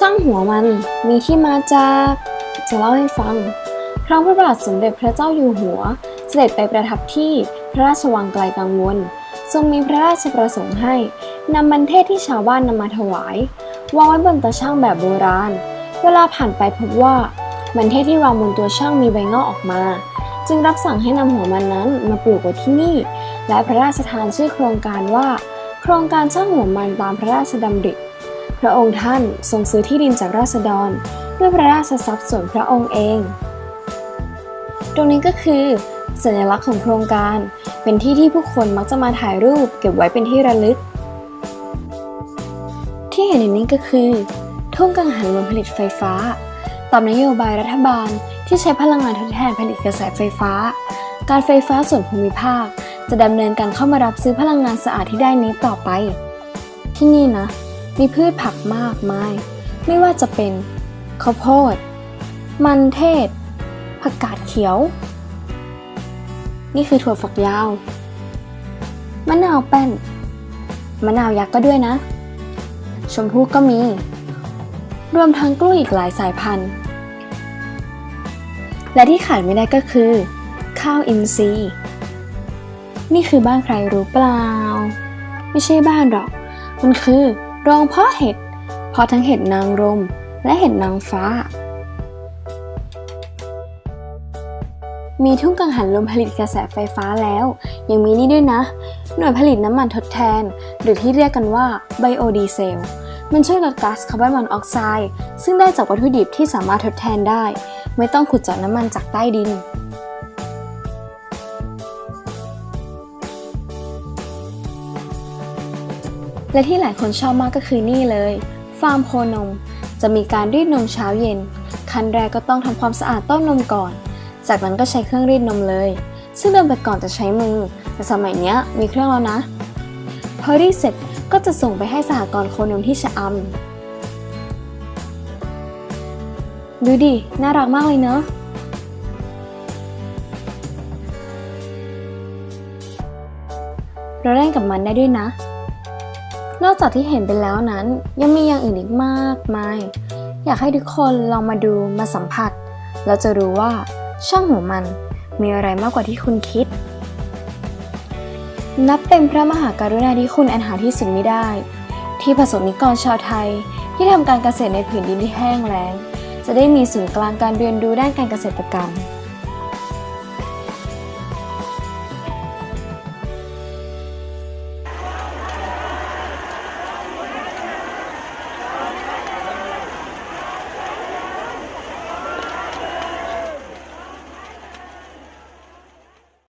ช่างหัวมันมีที่มาจาก จะเล่าให้ฟัง ครั้งพระบาทสมเด็จพระเจ้าอยู่หัว เสด็จไปประทับที่พระราชวังไกลกังวล ทรงมีพระราชประสงค์ให้นำมันเทศที่ชาวบ้านนำมาถวาย วางไว้บนตาช่างแบบโบราณ เวลาผ่านไปพบว่า มันเทศที่วางบนตัวช่างมีใบงอกออกมา จึงรับสั่งให้นำหัวมันนั้นมาปลูกไว้ที่นี่ และพระราชทานชื่อโครงการว่า โครงการช่างหัวมันตามพระราชดำริ พระองค์ท่านทรงซื้อที่ดินจากราษฎร ด้วยพระราชทรัพย์ส่วนพระองค์เอง ตรงนี้ก็คือ สัญลักษณ์ของโครงการ เป็นที่ที่ผู้คนมักจะมาถ่ายรูปเก็บไว้เป็นที่ระลึก ที่เห็นอยู่นี้ก็คือ ทุ่งกังหันลมผลิตไฟฟ้า ตามนโยบายรัฐบาลที่ใช้พลังงานทดแทนผลิตกระแสไฟฟ้า การไฟฟ้าส่วนภูมิภาค จะดำเนินการเข้ามารับซื้อพลังงานสะอาดที่ได้นี้ต่อไป ที่นี่นะ มีพืชผักมากมาย ไม่ว่าจะเป็นข้าวโพด มันเทศ ผักกาดเขียว นี่คือถั่วฝักยาว มะนาวแป้น มะนาวยักษ์ก็ด้วยนะ ชมพู่ก็มี รวมทั้งกล้วยอีกหลายสายพันธุ์ และที่ขาดไม่ได้ก็คือ ข้าวอินทรีย์ นี่คือบ้านใครรู้เปล่า ไม่ใช่บ้านหรอก มันคือ โรงเพาะเห็ดเพาะทั้งเห็ดนางรมและเห็ดนางฟ้า มีทุ่งกังหันลมผลิตกระแสไฟฟ้าแล้ว ยังมีนี่ด้วยนะ หน่วยผลิตน้ำมันทดแทน หรือที่เรียกกันว่าไบโอดีเซลมันช่วยลดก๊าซคาร์บอนมอนอกไซด์ซึ่งได้จากวัตถุดิบที่สามารถทดแทนได้ ไม่ต้องขุดเจาะน้ำมันจากใต้ดิน และที่หลายคนชอบมากก็คือนี่เลย ฟาร์มโคนม จะมีการรีดนมเช้าเย็น ขั้นแรกก็ต้องทำความสะอาดต้นนมก่อน จากนั้นก็ใช้เครื่องรีดนมเลย ซึ่งเดิมแต่ก่อนจะใช้มือ แต่สมัยนี้มีเครื่องแล้วนะ พอรีดเสร็จก็จะส่งไปให้สหกรณ์โคนมที่ชะอำดูดิ น่ารักมากเลยเนอะเราเล่นกับมันได้ด้วยนะ นอกจากที่เห็นไปแล้วนั้น ยังมีอย่างอื่นอีกมากมาย อยากให้ทุกคนลองมาดูมาสัมผัสแล้วจะรู้ว่าช่องหัวมันมีอะไรมากกว่าที่คุณคิด นับเป็นพระมหากรุณาธิคุณอันหาที่สุดไม่ได้ ที่ประสบนิกรชาวไทยที่ทำการเกษตรในผืนดินที่แห้งแล้ง จะได้มีศูนย์กลางการเรียนรู้ด้านการเกษตรกรรม